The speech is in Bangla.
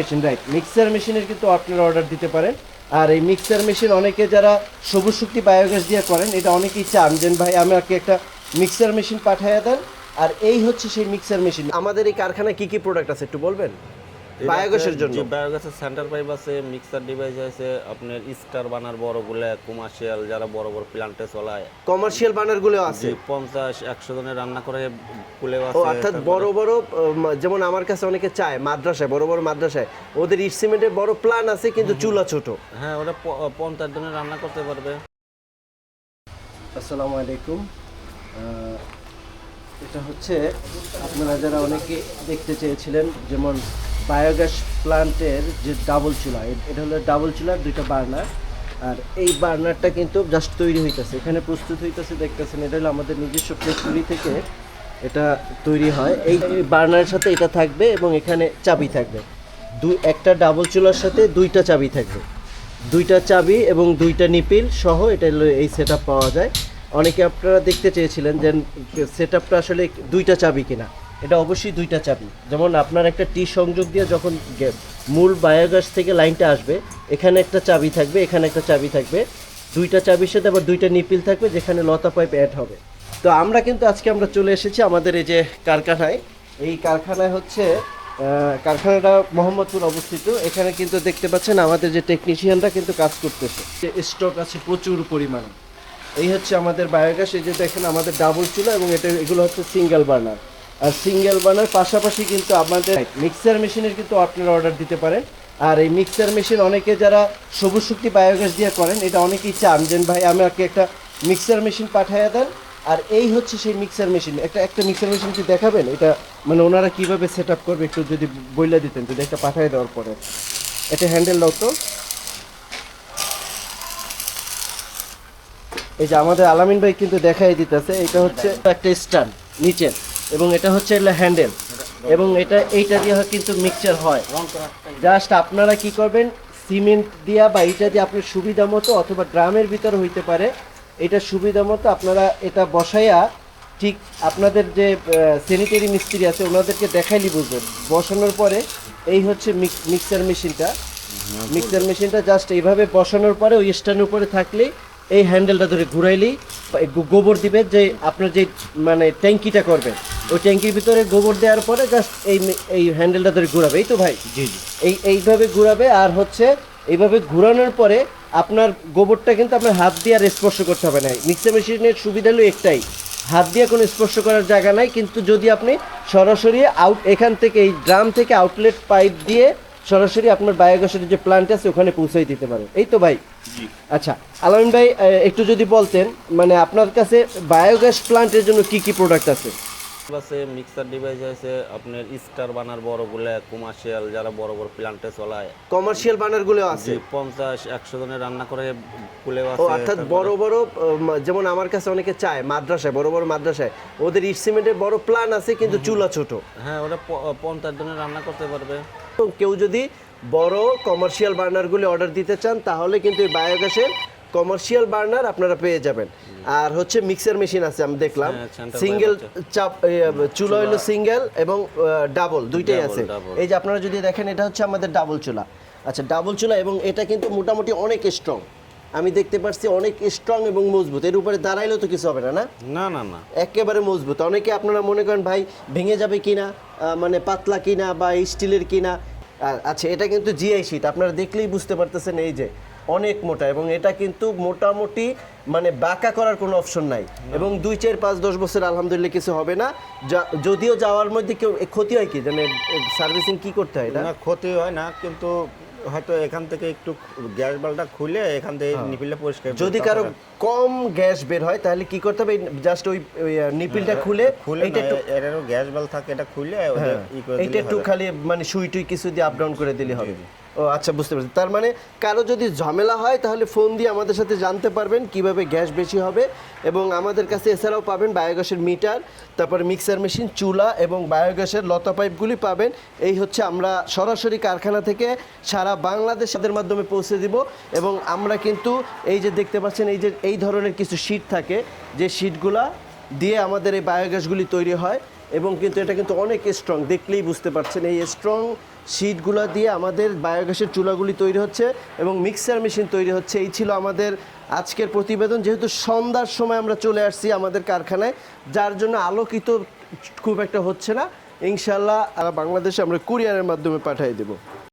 মেশিন রাইট মিক্সার মেশিনের কিন্তু আপনারা অর্ডার দিতে পারেন। আর এই মিক্সার মেশিন অনেকে যারা সবুজ শক্তি বায়োগ্যাস দিয়ে করেন, এটা অনেকেই চান যেন ভাই, আমাকে একটা মিক্সার মেশিন পাঠিয়ে দেন। আর এই হচ্ছে সেই মিক্সার মেশিন আমাদের এই কারখানায় কি কি প্রোডাক্ট আছে একটু বলবেন? বায়োগ্যাসের জন্য? যে বায়োগ্যাসের সেন্টার পাইপ আছে মিক্সার ডিভাইস আছে আপনার স্টার বানার বড়গুলো কমার্শিয়াল যারা বড় বড় প্ল্যান্টে চলায়। কমার্শিয়াল বানারগুলো আছে? পঞ্চাশ একশো জনের রান্না করে কুলে আছে অর্থাৎ বড় বড় যেমন আমার কাছে অনেকে চায় মাদ্রাসায় বড় বড় মাদ্রাসায় ওদের ইট সিমেন্টের বড় প্ল্যান আছে কিন্তু চুলা ছোট। হ্যাঁ প- পঞ্চাশ জনের রান্না করতে পারবে। আসসালামু আলাইকুম। এটা হচ্ছে আপনারা যারা অনেকে দেখতে চেয়েছিলেন যেমন বায়োগ্যাস প্লান্টের যে ডাবল চুলা এটা হলো ডাবল চুলার দুইটা বার্নার। আর এই বার্নারটা কিন্তু জাস্ট তৈরি হইতেছে। এখানে প্রস্তুত হইতেছে, দেখতেছেন, এটা হলো আমাদের নিজস্ব ফ্যাক্টরি থেকে এটা তৈরি হয়। এই বার্নারের সাথে এটা থাকবে এবং এখানে চাবি থাকবে। দুই, একটা ডাবল চুলার সাথে দুইটা চাবি থাকবে। দুইটা চাবি এবং দুইটা নিপিল সহ এটা এই সেট পাওয়া যায়। অনেকে আপনারা দেখতে চেয়েছিলেন যে সেট আসলে দুইটা চাবি কিনা। এটা অবশ্যই দুইটা চাবি। যেমন আপনার একটা টি সংযোগ দিয়ে যখন মূল বায়োগ্যাস থেকে লাইনটা আসবে, এখানে একটা চাবি থাকবে, এখানে একটা চাবি থাকবে। দুইটা চাবির সাথে আবার দুইটা নিপিল থাকবে, যেখানে লতা পাইপ অ্যাড হবে। তো আমরা কিন্তু আজকে আমরা চলে এসেছি আমাদের এই যে কারখানায়। এই কারখানায় হচ্ছে কারখানাটা মোহাম্মদপুর অবস্থিত। এখানে কিন্তু দেখতে পাচ্ছেন আমাদের যে টেকনিশিয়ানরা কিন্তু কাজ করতেছে। যে স্টক আছে প্রচুর পরিমাণে। এই হচ্ছে আমাদের বায়োগ্যাস, এই যে দেখেন আমাদের ডাবল চুলা এবং এটা, এগুলো হচ্ছে সিঙ্গেল বার্নার আর সিঙ্গেল বানার পাশাপাশি কিন্তু আমাদের মিক্সার মেশিনের কিন্তু আপনারা অর্ডার দিতে পারেন। আর এই মিক্সার মেশিন অনেকে যারা সবুজ শক্তি বায়োগ্যাস দিয়ে করেন, এটা অনেকেই চান যে, ভাই, আমাকে একটা মিক্সার মেশিন পাঠিয়ে দেন। আর এই হচ্ছে সেই মিক্সার মেশিন। একটা একটা মিক্সার মেশিন কি দেখাবেন? এটা মানে ওনারা কীভাবে সেট আপ করবে একটু যদি বইলা দিতেন, যদি একটা পাঠিয়ে দেওয়ার পরে। এটা হ্যান্ডেল দাও তো। এই যে আমাদের আলামিন ভাই কিন্তু দেখাই দিতেছে, এটা হচ্ছে একটা স্ট্যান্ড নিচের। এবং এটা হচ্ছে হ্যান্ডেল। এবং এটা, এইটা দিয়ে কিন্তু মিক্সচার হয়। জাস্ট আপনারা কি করবেন সিমেন্ট দিয়া বা এটা দিয়ে আপনার সুবিধা মতো অথবা ড্রামের ভিতরে হইতে পারে, এটা সুবিধা মতো আপনারা এটা বসাইয়া ঠিক আপনাদের যে স্যানিটারি মিস্ত্রি আছে, ওনাদেরকে দেখাইলি বুঝবেন। বসানোর পরে এই হচ্ছে মিক্সার মেশিনটা মিক্সার মেশিনটা জাস্ট এইভাবে বসানোর পরে ওই স্ট্যান্ডের উপরে থাকলেই এই হ্যান্ডেলটা ধরে ঘুরাইলেই গোবর দিবে যে আপনার যে মানে ট্যাঙ্কিটা করবেন। ওই ট্যাঙ্কির ভিতরে গোবর দেওয়ার পরে জাস্ট এই এই হ্যান্ডেলটা ধরে ঘুরাবে এই তো ভাই? জি জি। এই এইভাবে ঘুরাবে আর হচ্ছে এইভাবে ঘুরানোর পরে আপনার গোবরটা কিন্তু আপনার হাত দিয়ে আর স্পর্শ করতে হবে না। মিক্সার মেশিনের সুবিধা হলো একটাই হাত দিয়ে কোনো স্পর্শ করার জায়গা নাই কিন্তু যদি আপনি সরাসরি আউট এখান থেকে এই ড্রাম থেকে আউটলেট পাইপ দিয়ে সরাসরি আপনার বায়োগ্যাসের যে প্ল্যান্ট আছে ওখানে পৌঁছাই দিতে পারেন এই তো ভাই? আচ্ছা আলামিন ভাই একটু যদি বলতেন মানে আপনার কাছে বায়োগ্যাস প্ল্যান্টের জন্য কি কি প্রোডাক্ট আছে? আছে মিক্সার ডিভাইস আছে আপনার স্টার বানার বড়গুলো কমার্শিয়াল যারা বড় বড় প্ল্যান্টে চলায়। কমার্শিয়াল বানারগুলো যে পঞ্চাশ একশো জনের রান্না করে কুলে আছে অর্থাৎ বড় বড় যেমন আমার কাছে অনেকে চায় মাদ্রাসায় বড় বড় মাদ্রাসায় ওদের ইট সিমেন্টের বড় প্ল্যান আছে কিন্তু চুলা ছোট। হ্যাঁ ওরা পঞ্চাশ জনের রান্না করতে পারবে। কেউ যদি বড় কমার্শিয়াল বার্নারগুলি অর্ডার দিতে চান তাহলে কিন্তু এই বায়োগ্যাসের কমার্শিয়াল বার্নার আপনারা পেয়ে যাবেন। আর হচ্ছে মিক্সার মেশিন আছে আমি দেখলাম। হ্যাঁ, সিঙ্গেল চাপ চুলা হলো সিঙ্গেল এবং ডাবল দুইটাই আছে। এই যে আপনারা যদি দেখেন এটা হচ্ছে আমাদের ডাবল চুলা। আচ্ছা ডাবল চুলা এবং এটা কিন্তু মোটামুটি অনেক স্ট্রং আমি দেখতে পাচ্ছি অনেক স্ট্রং এবং মজবুত। এর উপরে দাঁড়াইলেও তো কিছু হবে না না? না না না। একেবারে মজবুত। অনেকে আপনারা মনে করেন ভাই ভেঙে যাবে কিনা? মানে পাতলা কিনা বা স্টিলের কিনা? আচ্ছা এটা কিন্তু জিআই শিট আপনারা দেখলেই বুঝতে পারতেছেন এই যে অনেক মোটা এবং এটা কিন্তু মোটামুটি মানে বাঁকা করার কোনো অপশন নাই। এবং দুই চার পাঁচ দশ বছর আলহামদুলিল্লাহ কিছু হবে না। যদিও যাওয়ার মধ্যে কেউ ক্ষতি হয় কি? মানে সার্ভিসিং কি করতে হয় এটা? না ক্ষতি হয় না কিন্তু হয়তো এখান থেকে একটু গ্যাস বালটা খুলে এখান থেকে নিপিলে পরিষ্কার যদি কারও কম গ্যাস বের হয় তাহলে কি করতে হবে? জাস্ট ওই নিপিলটা খুলে খুলে একটু এটারও গ্যাস বাল থাকে এটা খুলে হ্যাঁ, দিলে একটু খালি মানে সুই টুই কিছু দিয়ে আপ ডাউন করে দিলে হবে। ও আচ্ছা বুঝতে পারছি। তার মানে কারও যদি ঝামেলা হয়, তাহলে ফোন দিয়ে আমাদের সাথে জানতে পারবেন কীভাবে গ্যাস বেশি হবে এবং আমাদের কাছে এছাড়াও পাবেন বায়োগ্যাসের মিটার, তারপরে মিক্সার মেশিন, চুলা এবং বায়োগ্যাসের লতা পাইপগুলি পাবেন। এই হচ্ছে আমরা সরাসরি কারখানা থেকে সারা বাংলাদেশের মাধ্যমে পৌঁছে দিব এবং আমরা কিন্তু এই যে দেখতে পাচ্ছেন, এই যে, এই ধরনের কিছু শীট থাকে, যে শীটগুলা দিয়ে আমাদের এই বায়োগ্যাসগুলি তৈরি হয়। এবং কিন্তু এটা কিন্তু অনেক স্ট্রং দেখলেই বুঝতে পারছেন, এই স্ট্রং শিটগুলো দিয়ে আমাদের বায়োগ্যাসের চুলাগুলি তৈরি হচ্ছে এবং মিক্সার মেশিন তৈরি হচ্ছে। এই ছিল আমাদের আজকের প্রতিবেদন। যেহেতু সন্ধ্যার সময় আমরা চলে আসছি আমাদের কারখানায়, যার জন্য আলোকিত খুব একটা হচ্ছে না। ইনশাল্লাহ বাংলাদেশে আমরা কুরিয়ারের মাধ্যমে পাঠিয়ে দেবো।